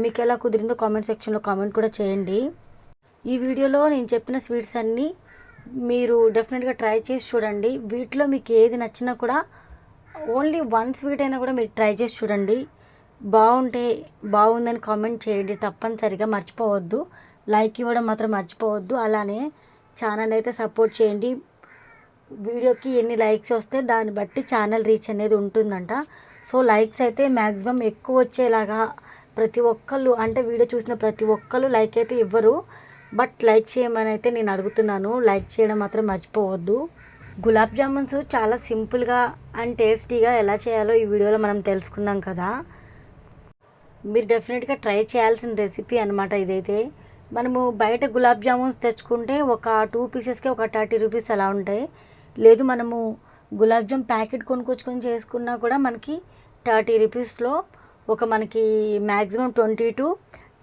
మీకు ఎలా కుదిరిందో కామెంట్ సెక్షన్లో కామెంట్ కూడా చేయండి. ఈ వీడియోలో నేను చెప్పిన స్వీట్స్ అన్నీ మీరు డెఫినెట్గా ట్రై చేసి చూడండి. వీటిలో మీకు ఏది నచ్చినా కూడా ఓన్లీ వన్ స్వీట్ అయినా కూడా మీరు ట్రై చేసి చూడండి. బాగుంటే బాగుందని కామెంట్ చేయండి. తప్పనిసరిగా మర్చిపోవద్దు. లైక్ ఇవ్వడం మాత్రం మర్చిపోవద్దు. అలానే ఛానల్ అయితే సపోర్ట్ చేయండి. వీడియోకి ఎన్ని లైక్స్ వస్తే దాన్ని బట్టి ఛానల్ రీచ్ అనేది ఉంటుందంట. సో లైక్స్ అయితే మ్యాక్సిమం ఎక్కువ వచ్చేలాగా ప్రతి ఒక్కళ్ళు అంటే వీడియో చూసిన ప్రతి ఒక్కళ్ళు లైక్ అయితే ఇవ్వరు. బట్ లైక్ చేయమని అయితే నేను అడుగుతున్నాను. లైక్ చేయడం మాత్రం మర్చిపోవద్దు. గులాబ్ జామున్స్ చాలా సింపుల్గా అండ్ టేస్టీగా ఎలా చేయాలో ఈ వీడియోలో మనం తెలుసుకున్నాం కదా. మీరు డెఫినెట్గా ట్రై చేయాల్సిన రెసిపీ అనమాట ఇదైతే. మనము బయట గులాబ్ జామున్స్ తెచ్చుకుంటే ఒక టూ పీసెస్కి ఒక థర్టీ రూపీస్ అలా ఉంటాయి. లేదు మనము గులాబ్ జామ్ ప్యాకెట్ కొనుక్కొచ్చుకొని చేసుకున్నా కూడా మనకి థర్టీ రూపీస్లో ఒక మనకి maximum twenty to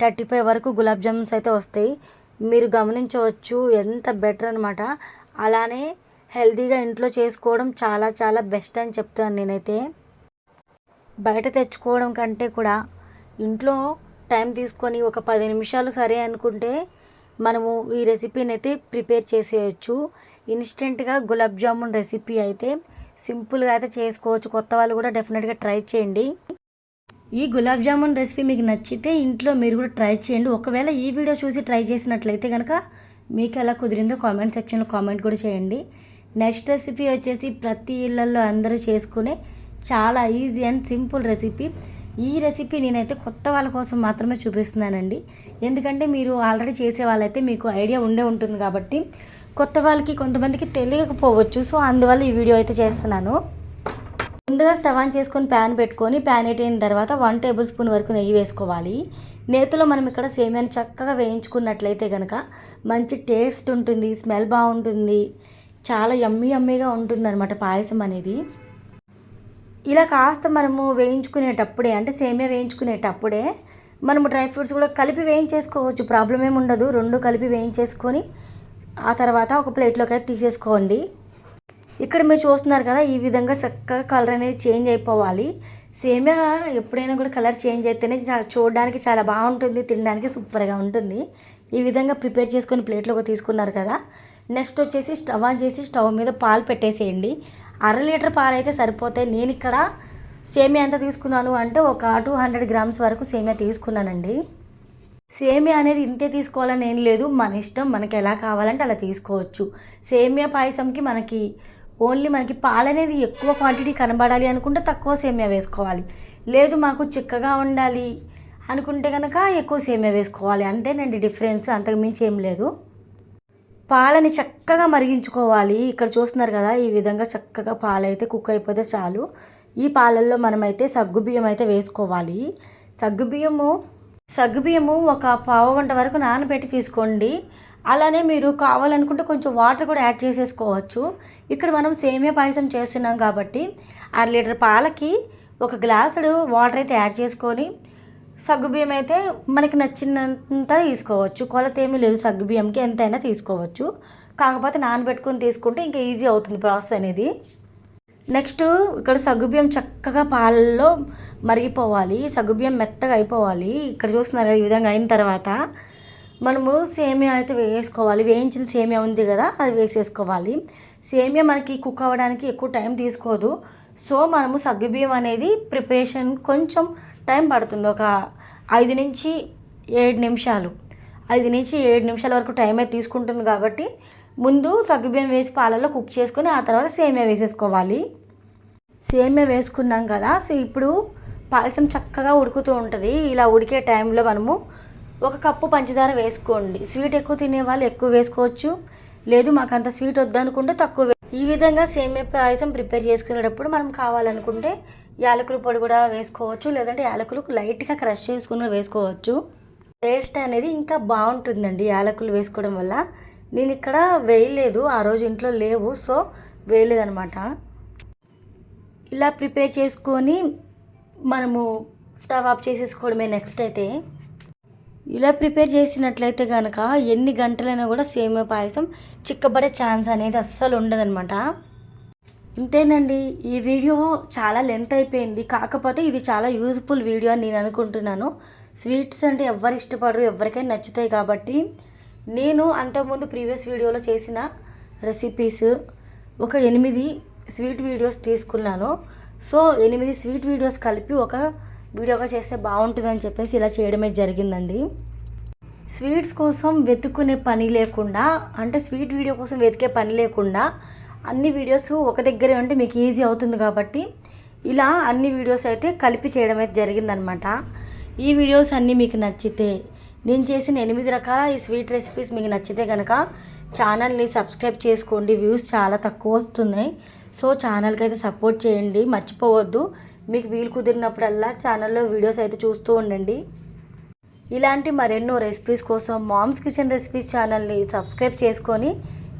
thirty five వరకు గులాబ్ జామున్స్ అయితే వస్తాయి. మీరు గమనించవచ్చు ఎంత బెటర్ అనమాట అలానే హెల్తీగా ఇంట్లో చేసుకోవడం చాలా చాలా బెస్ట్ అని చెప్తాను నేనైతే. బయట తెచ్చుకోవడం కంటే కూడా ఇంట్లో టైం తీసుకొని ఒక పది నిమిషాలు సరే అనుకుంటే మనము ఈ రెసిపీని అయితే ప్రిపేర్ చేసేయచ్చు. ఇన్స్టెంట్గా గులాబ్ జామున్ రెసిపీ అయితే సింపుల్గా అయితే చేసుకోవచ్చు. కొత్త వాళ్ళు కూడా డెఫినెట్గా ట్రై చేయండి. ఈ గులాబ్ జామున్ రెసిపీ మీకు నచ్చితే ఇంట్లో మీరు కూడా ట్రై చేయండి. ఒకవేళ ఈ వీడియో చూసి ట్రై చేసినట్లయితే కనుక మీకు ఎలా కుదిరిందో కామెంట్ సెక్షన్లో కామెంట్ కూడా చేయండి. నెక్స్ట్ రెసిపీ వచ్చేసి ప్రతి ఇళ్ళల్లో అందరూ చేసుకునే చాలా ఈజీ అండ్ సింపుల్ రెసిపీ. ఈ రెసిపీ నేనైతే కొత్త వాళ్ళ కోసం మాత్రమే చూపిస్తున్నానండి. ఎందుకంటే మీరు ఆల్రెడీ చేసే వాళ్ళైతే మీకు ఐడియా ఉండే ఉంటుంది కాబట్టి కొత్త వాళ్ళకి కొంతమందికి తెలియకపోవచ్చు. సో అందువల్ల ఈ వీడియో అయితే చేస్తున్నాను. ముందుగా స్టవ్ ఆన్ చేసుకొని ప్యాన్ పెట్టుకొని ప్యాన్ అయిన తర్వాత వన్ టేబుల్ స్పూన్ వరకు నెయ్యి వేసుకోవాలి. నేతిలో మనం ఇక్కడ సేమియాని చక్కగా వేయించుకున్నట్లయితే కనుక మంచి టేస్ట్ ఉంటుంది స్మెల్ బాగుంటుంది. చాలా యమ్మీ యమ్మీగా ఉంటుందన్నమాట పాయసం అనేది. ఇలా కాస్త మనము వేయించుకునేటప్పుడే అంటే సేమియా వేయించుకునేటప్పుడే మనము డ్రై ఫ్రూట్స్ కూడా కలిపి వేయించేసుకోవచ్చు. ప్రాబ్లం ఏమి ఉండదు. రెండు కలిపి వేయించేసుకొని ఆ తర్వాత ఒక ప్లేట్లోకి అయితే తీసేసుకోండి. ఇక్కడ మీరు చూస్తున్నారు కదా ఈ విధంగా చక్కగా కలర్ అనేది చేంజ్ అయిపోవాలి. సేమియా ఎప్పుడైనా కూడా కలర్ చేంజ్ అయితేనే చూడడానికి చాలా బాగుంటుంది తినడానికి సూపర్గా ఉంటుంది. ఈ విధంగా ప్రిపేర్ చేసుకొని ప్లేట్లోకి తీసుకున్నారు కదా. నెక్స్ట్ వచ్చేసి స్టవ్ ఆన్ చేసి స్టవ్ మీద పాలు పెట్టేసేయండి. అర లీటర్ పాలు అయితే సరిపోతాయి. నేను ఇక్కడ సేమియా ఎంత తీసుకున్నాను అంటే ఒక టూ హండ్రెడ్ గ్రామ్స్ వరకు సేమియా తీసుకున్నానండి. సేమియా అనేది ఇంతే తీసుకోవాలని ఏం లేదు. మన ఇష్టం మనకి ఎలా కావాలంటే అలా తీసుకోవచ్చు. సేమియా పాయసంకి మనకి ఓన్లీ మనకి పాలు అనేది ఎక్కువ క్వాంటిటీ కనబడాలి అనుకుంటే తక్కువ సేమియా వేసుకోవాలి. లేదు మాకు చిక్కగా ఉండాలి అనుకుంటే కనుక ఎక్కువ సేమియా వేసుకోవాలి. అంతేనండి డిఫరెన్స్ అంతకుమించి ఏం లేదు. పాలని చక్కగా మరిగించుకోవాలి. ఇక్కడ చూస్తున్నారు కదా ఈ విధంగా చక్కగా పాలైతే కుక్ అయిపోతే చాలు. ఈ పాలల్లో మనమైతే సగ్గుబియ్యం అయితే వేసుకోవాలి. సగ్గుబియ్యము సగ్గుబియ్యము ఒక పావు గంట వరకు నానబెట్టి తీసుకోండి. అలానే మీరు కావాలనుకుంటే కొంచెం వాటర్ కూడా యాడ్ చేసేసుకోవచ్చు. ఇక్కడ మనం సేమియా పాయసం చేస్తున్నాం కాబట్టి అర లీటర్ పాలకి ఒక గ్లాసుడు వాటర్ అయితే యాడ్ చేసుకొని సగ్గుబియ్యం అయితే మనకి నచ్చినంత తీసుకోవచ్చు. కొలత ఏమీ లేదు సగ్గుబియ్యంకి ఎంతైనా తీసుకోవచ్చు. కాకపోతే నానబెట్టుకొని తీసుకుంటే ఇంకా ఈజీ అవుతుంది ప్రాసెస్ అనేది. నెక్స్ట్ ఇక్కడ సగ్గుబియ్యం చక్కగా పాలల్లో మరిగిపోవాలి. సగ్గుబియ్యం మెత్తగా అయిపోవాలి. ఇక్కడ చూస్తున్నారు ఈ విధంగా అయిన తర్వాత మనము సేమియా అయితే వేసుకోవాలి వేయించిన సేమియా ఉంది కదా అది వేసేసుకోవాలి. సేమియా మనకి కుక్ అవ్వడానికి ఎక్కువ టైం తీసుకోదు. సో మనము సగ్గుబియ్యం అనేది ప్రిపరేషన్ కొంచెం టైం పడుతుంది. ఒక ఐదు నుంచి ఏడు నిమిషాలు. ఐదు నుంచి ఏడు నిమిషాల వరకు టైం అయితే తీసుకుంటుంది కాబట్టి ముందు సగ్గుబియ్యం వేసి పాలలో కుక్ చేసుకొని ఆ తర్వాత సేమియా వేసేసుకోవాలి. సేమియా వేసుకున్నాం కదా సో ఇప్పుడు పాయసం చక్కగా ఉడుకుతూ ఉంటుంది. ఇలా ఉడికే టైంలో మనము ఒక కప్పు పంచదార వేసుకోండి. స్వీట్ ఎక్కువ తినే వాళ్ళు ఎక్కువ వేసుకోవచ్చు. లేదు మాకు అంత స్వీట్ వద్దనుకుంటే తక్కువ ఈ విధంగా సేమియా పాయసం ప్రిపేర్ చేసుకునేటప్పుడు మనం కావాలనుకుంటే యాలకుల పొడి కూడా వేసుకోవచ్చు. లేదంటే యాలకులు లైట్గా క్రష్ చేసుకుని వేసుకోవచ్చు. టేస్ట్ అనేది ఇంకా బాగుంటుందండి యాలకులు వేసుకోవడం వల్ల. నేను ఇక్కడ వేయలేదు. ఆ రోజు ఇంట్లో లేవు. సో వేయలేదనమాట ఇలా ప్రిపేర్ చేసుకొని మనము స్టవ్ ఆఫ్ చేసేసుకోవడమే నెక్స్ట్ అయితే. ఇలా ప్రిపేర్ చేసినట్లయితే కనుక ఎన్ని గంటలైనా కూడా సేమియా పాయసం చిక్కబడే ఛాన్స్ అనేది అస్సలు ఉండదనమాట ఇంతేనండి ఈ వీడియో చాలా లెంత్ అయిపోయింది. కాకపోతే ఇది చాలా యూజ్ఫుల్ వీడియో అని నేను అనుకుంటున్నాను. స్వీట్స్ అంటే ఎవరు ఇష్టపడరు ఎవరికైనా నచ్చుతాయి కాబట్టి నేను అంతకుముందు ప్రీవియస్ వీడియోలో చేసిన రెసిపీస్ ఒక ఎనిమిది స్వీట్ వీడియోస్ తీసుకున్నాను. సో ఎనిమిది స్వీట్ వీడియోస్ కలిపి ఒక వీడియోగా చేస్తే బాగుంటుందని చెప్పేసి ఇలా చేయడమే జరిగిందండి. స్వీట్స్ కోసం వెతుక్కునే పని లేకుండా అంటే స్వీట్ వీడియో కోసం వెతికే పని లేకుండా అన్ని వీడియోస్ ఒక దగ్గరే ఉంటే మీకు ఈజీ అవుతుంది కాబట్టి ఇలా అన్ని వీడియోస్ అయితే కలిపి చేయడం అయితే జరిగిందనమాట. ఈ వీడియోస్ అన్నీ మీకు నచ్చితే నేను చేసిన ఎనిమిది రకాల ఈ స్వీట్ రెసిపీస్ మీకు నచ్చితే కనుక ఛానల్ని సబ్స్క్రైబ్ చేసుకోండి. వ్యూస్ చాలా తక్కువ వస్తున్నాయి. సో ఛానల్కి అయితే సపోర్ట్ చేయండి. మర్చిపోవద్దు. మీకు వీలు కుదిరినప్పుడల్లా ఛానల్లో వీడియోస్ అయితే చూస్తూ ఉండండి. ఇలాంటి మరెన్నో రెసిపీస్ కోసం మామ్స్ కిచెన్ రెసిపీస్ ఛానల్ని సబ్స్క్రైబ్ చేసుకొని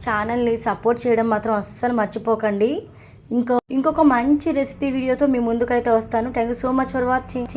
ఛానల్ని సపోర్ట్ చేయడం మాత్రం అస్సలు మర్చిపోకండి. ఇంకో ఇంకొక మంచి రెసిపీ వీడియోతో మీ ముందుకైతే వస్తాను. Thank you so much for watching